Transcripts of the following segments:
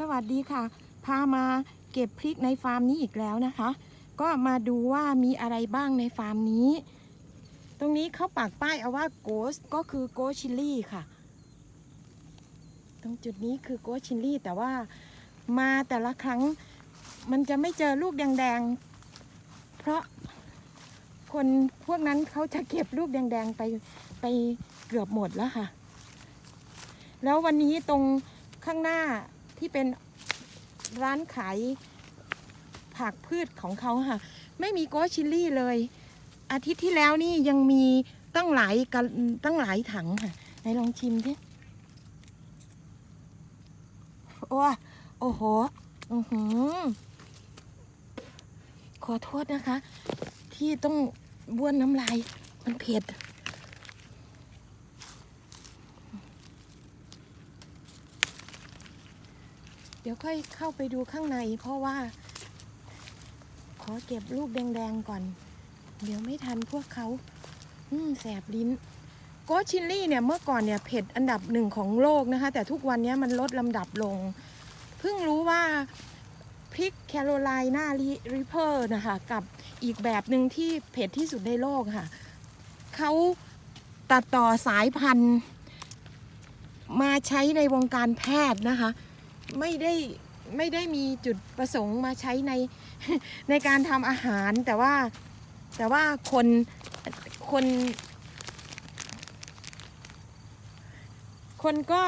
สวัสดีค่ะ พามาเก็บพริกในฟาร์มนี้อีกแล้วนะคะ ก็มาดูว่ามีอะไรบ้างในฟาร์มนี้ ตรงนี้เขาปักป้ายเอาว่าโกสก็คือโกชิลลี่ค่ะ ตรงจุดนี้คือโกชิลลี่แต่ว่ามาแต่ละครั้งมันจะไม่เจอลูกแดงๆ เพราะคนพวกนั้นเขาจะเก็บลูกแดงๆไปไปเกือบหมดแล้วค่ะ แล้ววันนี้ตรงข้างหน้า ที่เป็นร้านขายผักพืชของเขาค่ะ ไม่มีโกชิลลี่เลย อาทิตย์ที่แล้วนี่ยังมีตั้งหลายกันตั้งหลายถังค่ะไหนลองชิมดิโอ้โอ้โหอือหือขอโทษนะคะ ที่ต้องบ้วนน้ำลายมันเผ็ด เดี๋ยวค่อยเข้าไปดูข้างใน เพราะว่า ขอเก็บลูกแดงๆก่อน เดี๋ยวไม่ทันพวกเขา อืมแสบลิ้น โกชิลลี่เนี่ยเมื่อก่อนเนี่ยเผ็ดอันดับหนึ่งของโลกนะคะ แต่ทุกวันนี้มันลดลำดับลง เพิ่งรู้ว่าพริกแคโรไลนาริเพอร์นะคะ กับอีกแบบหนึ่งที่เผ็ดที่สุดในโลกค่ะ เขาตัดต่อสายพันธุ์ มาใช้ในวงการแพทย์นะคะ ไม่ได้ไม่ได้มีจุดประสงค์มาใช้ในในการทำอาหาร แต่ว่าแต่ว่าคนคน คนก็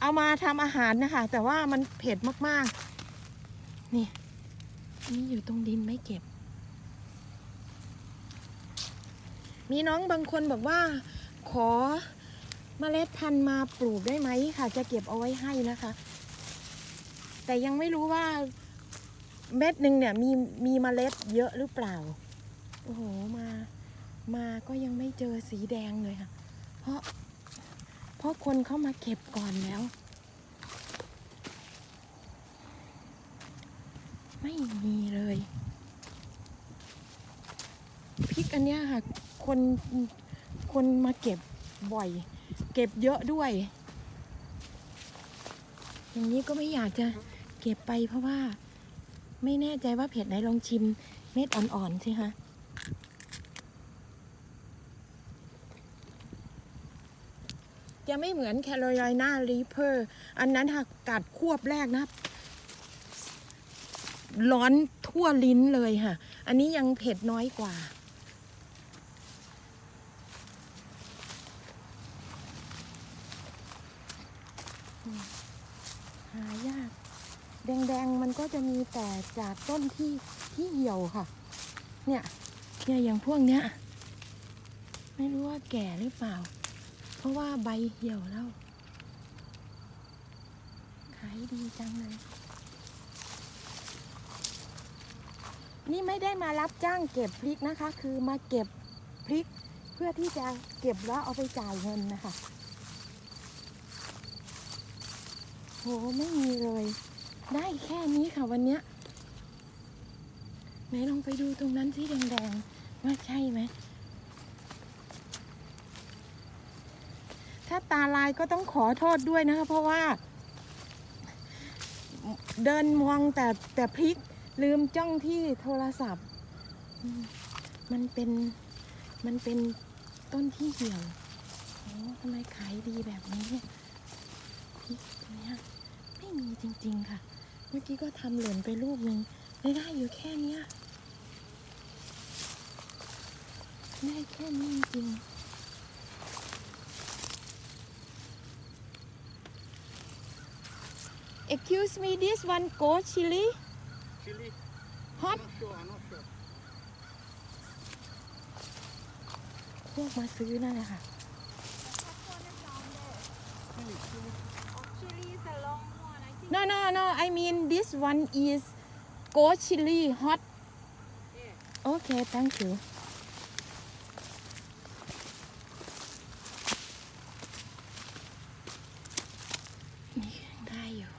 เอามาทำอาหารนะคะ แต่ว่ามันเผ็ดมากๆ นี่นี่อยู่ตรงดินไม่เก็บ มีน้องบางคนบอกว่า ขอเมล็ดพันธุ์มาปลูกได้ไหมค่ะ จะเก็บเอาไว้ให้นะคะ แต่ยังไม่รู้ว่าเม็ดหนึ่งเนี่ยมีมีมเมล็ดเยอะหรือเปล่า โอ้โหมามาก็ยังไม่เจอสีแดงเลยค่ะ เพราะเพราะคนเข้ามาเก็บก่อนแล้ว ไม่มีเลยพริกอันเนี้ยค่ะ คนคนมาเก็บบ่อย เก็บเยอะด้วย อย่างนี้ก็ไม่อยากจะ ก็บไปเพราะว่า ไม่แน่ใจว่าเผ็ดไหนลองชิมเม็ดอ่อนๆสิคะจะไม่เหมือนแคโรไลนารีเพอร์ อันนั้นหากกัดควบแรกนะ ร้อนทั่วลิ้นเลยค่ะ อันนี้ยังเผ็ดน้อยกว่าหายาก แดงๆมันก็จะมีแต่จากต้นที่ที่เหี่ยวค่ะ เนี่ยเนี่ยอย่างพวกเนี้ย ไม่รู้ว่าแก่หรือเปล่า เพราะว่าใบเหี่ยวแล้ว ขายดีจังเลย นี่ไม่ได้มารับจ้างเก็บพริกนะคะ คือมาเก็บพริกเพื่อที่จะเก็บแล้วเอาไปจ่ายเงินนะคะโหไม่มีเลย ได้แค่นี้ค่ะวันเนี้ยไหนลองไปดูตรงนั้นที่แดงๆว่าใช่ไหม ถ้าตาลายก็ต้องขอโทษด้วยนะคะเพราะว่า เดินมองแต่แต่พริกลืมจ้องที่โทรศัพท์ มันเป็นมันเป็นต้นที่เหี่ยวโอ้ทำไมขายดีแบบนี้เนี่ยพริกเนี้ยไม่มีจริง ๆ ค่ะ มื่อกี้ก็ทำหล่นไปลูกหนึ่งได้ได้อยู่แค่เนี้ยได้แค่นี้จริงๆ Excuse me this one go chili Chili? hot I'm not sure, I'm not sure. พวกมาซื้อนั่นแหละค่ะ Chili, chili. Chili is a long one. I think. No no no I mean this one is go chili hot Yeah. okay thank you นี่ได้อยู่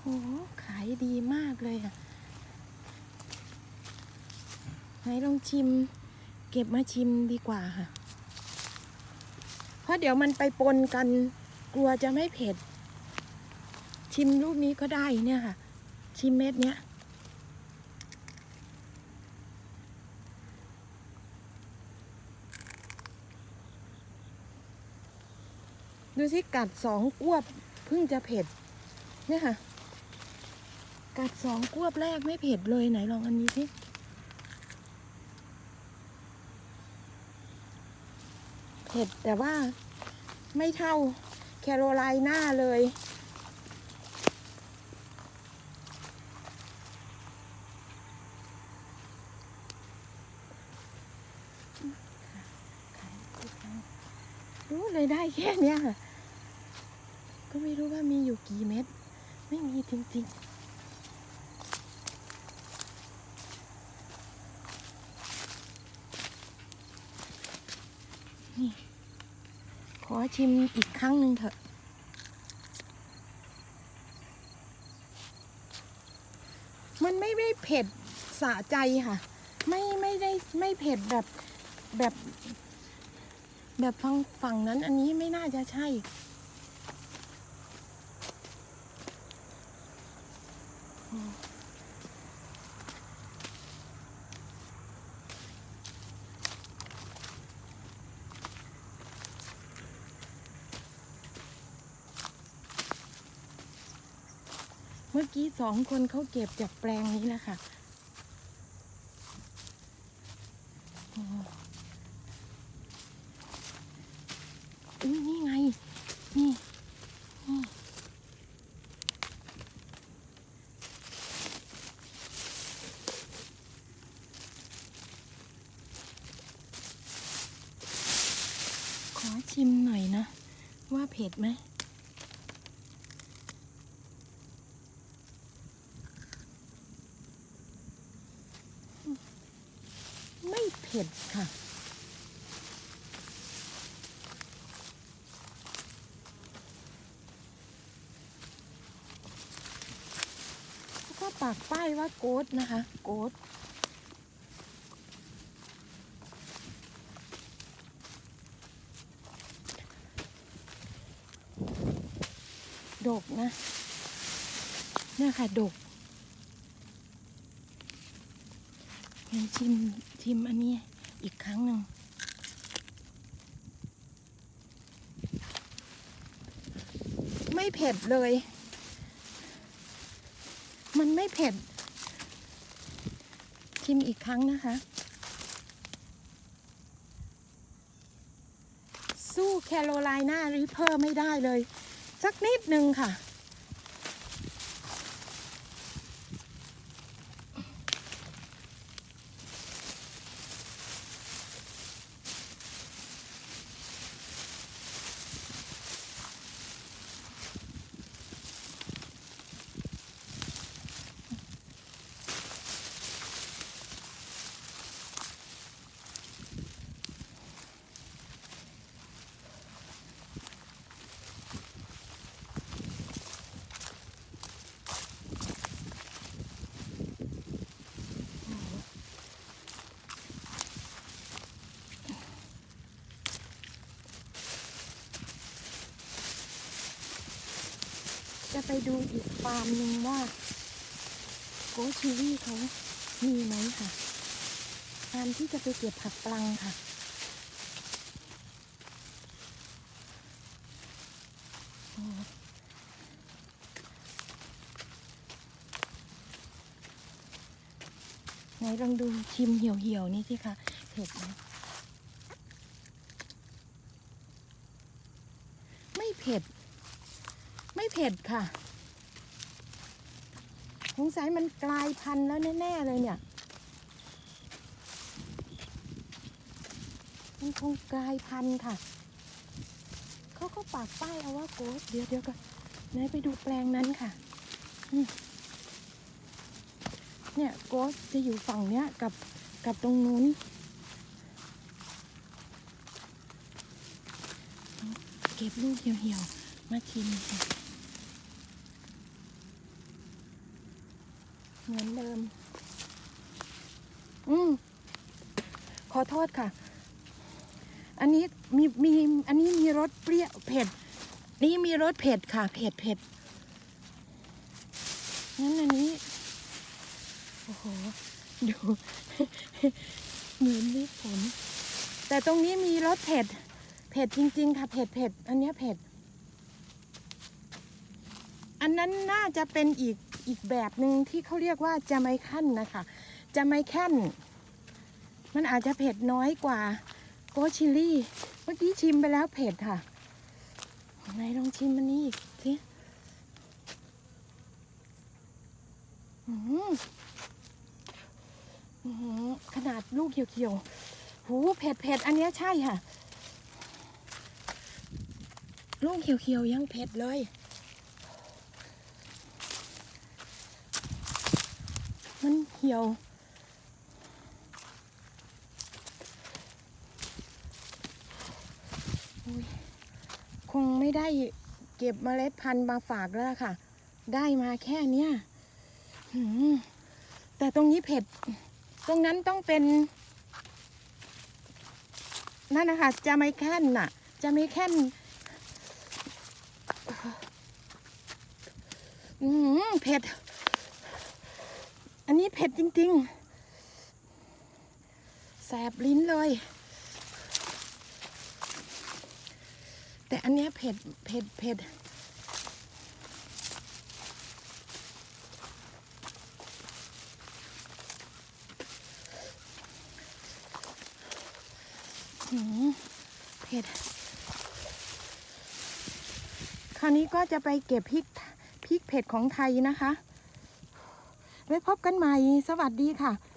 โอ้โหขายดีมากเลยอะไหนลองชิม เก็บมาชิมดีกว่าค่ะ เพราะเดี๋ยวมันไปปนกันกลัวจะไม่เผ็ด ชิมลูกนี้ก็ได้เนี่ยค่ะ ชิมเม็ดเนี้ยดูสิกัดสองกวบเพิ่งจะเผ็ด เนี่ยค่ะ กัดสองกวบแรกไม่เผ็ดเลยไหนลองอันนี้สิ เผ็ดแต่ว่าไม่เท่าแคโรไลนาเลย รู้เลยได้แค่เนี้ยก็ไม่รู้ว่ามีอยู่กี่เม็ด ไม่มีจริงๆ นี่ ขอชิมอีกครั้งหนึ่งเถอะ มันไม่ได้เผ็ดสะใจค่ะ ไม่ไม่ได้ไม่เผ็ดแบบแบบ แบบฝั่งฝั่งนั้นอันนี้ไม่น่าจะใช่ เมื่อกี้สองคนเขาเก็บจากแปลงนี้แหละค่ะอ้อุ๊ยนี่ไง นี่นี่ขอชิมหน่อยนะ ว่าเผ็ดไหม ไม่ เผ็ดค่ะแล้วก็ปากป้ายว่าโกดนะคะ โกดดกนะเนี่ยค่ะดก งั้นชิมชิมอันนี้อีกครั้งหนึ่งไม่เผ็ดเลย มันไม่เผ็ด ชิมอีกครั้งนะคะ สู้แคโรไลนาริเพอร์ไม่ได้เลย สักนิดนึงค่ะ ไปดูอีกฟาร์มหนึ่งว่าโกชิวี่เขามีไหมค่ะฟาร์มที่จะไปเก็บผักปลังค่ะโอ้ไหนลองดูชิมเหี่ยวๆนี่สิคะเผ็ดไหมไม่เผ็ด ไม่เผ็ดค่ะสงสัยมันกลายพันธุ์แล้วแน่ ๆ เลยเนี่ยมันคงกลายพันธุ์ค่ะ เขาก็ปากป้ายเอาว่าโกสเดี๋ยวเดี๋ยวกันไหนไปดูแปลงนั้นค่ะ เนี่ยโกสจะอยู่ฝั่งเนี้ยกับกับตรงนู้น เก็บลูกเหี่ยวๆ มาชิมค่ะ เหมือนเดิม อืมขอโทษค่ะ อันนี้มีมีอันนี้มีรสเปรี้ยวเผ็ด นี่มีรสเผ็ดค่ะ เผ็ดเผ็ดงั้นอันนี้ โอ้โห ดูเหมือนมีผลแต่ตรงนี้มีรสเผ็ด เผ็ดจริง ๆ ค่ะ เผ็ดเผ็ด อันนี้เผ็ด อันนั้นน่าจะเป็นอีก อีกแบบหนึ่งที่เขาเรียกว่าจาไมคันนะคะจาไม่แคนมันอาจจะเผ็ดน้อยกว่าโกชิลี่ เมื่อกี้ชิมไปแล้วเผ็ดค่ะไหนลองชิมมันนี้อีกสิอื้อหืออื้อหือขนาดลูกเขียวๆ หูเผ็ดเผ็ดอันนี้ใช่ค่ะ ลูกเขียวๆ ยังเผ็ดเลย มันเหี่ยว คงไม่ได้เก็บเมล็ดพันธุ์มาฝากแล้วค่ะ ได้มาแค่เนี้ยแต่ตรงนี้เผ็ด ตรงนั้นต้องเป็น นั่นนะคะจะไม่แค่นน่ะ จะไม่แค่นอืมเผ็ด อันนี้เผ็ดจริง ๆ แสบลิ้นเลย แต่อันเนี้ยเผ็ด เผ็ด เผ็ดหืมเผ็ด คราวนี้ก็จะไปเก็บพริก พริกเผ็ดของไทยนะคะ ไว้พบกันใหม่ สวัสดีค่ะ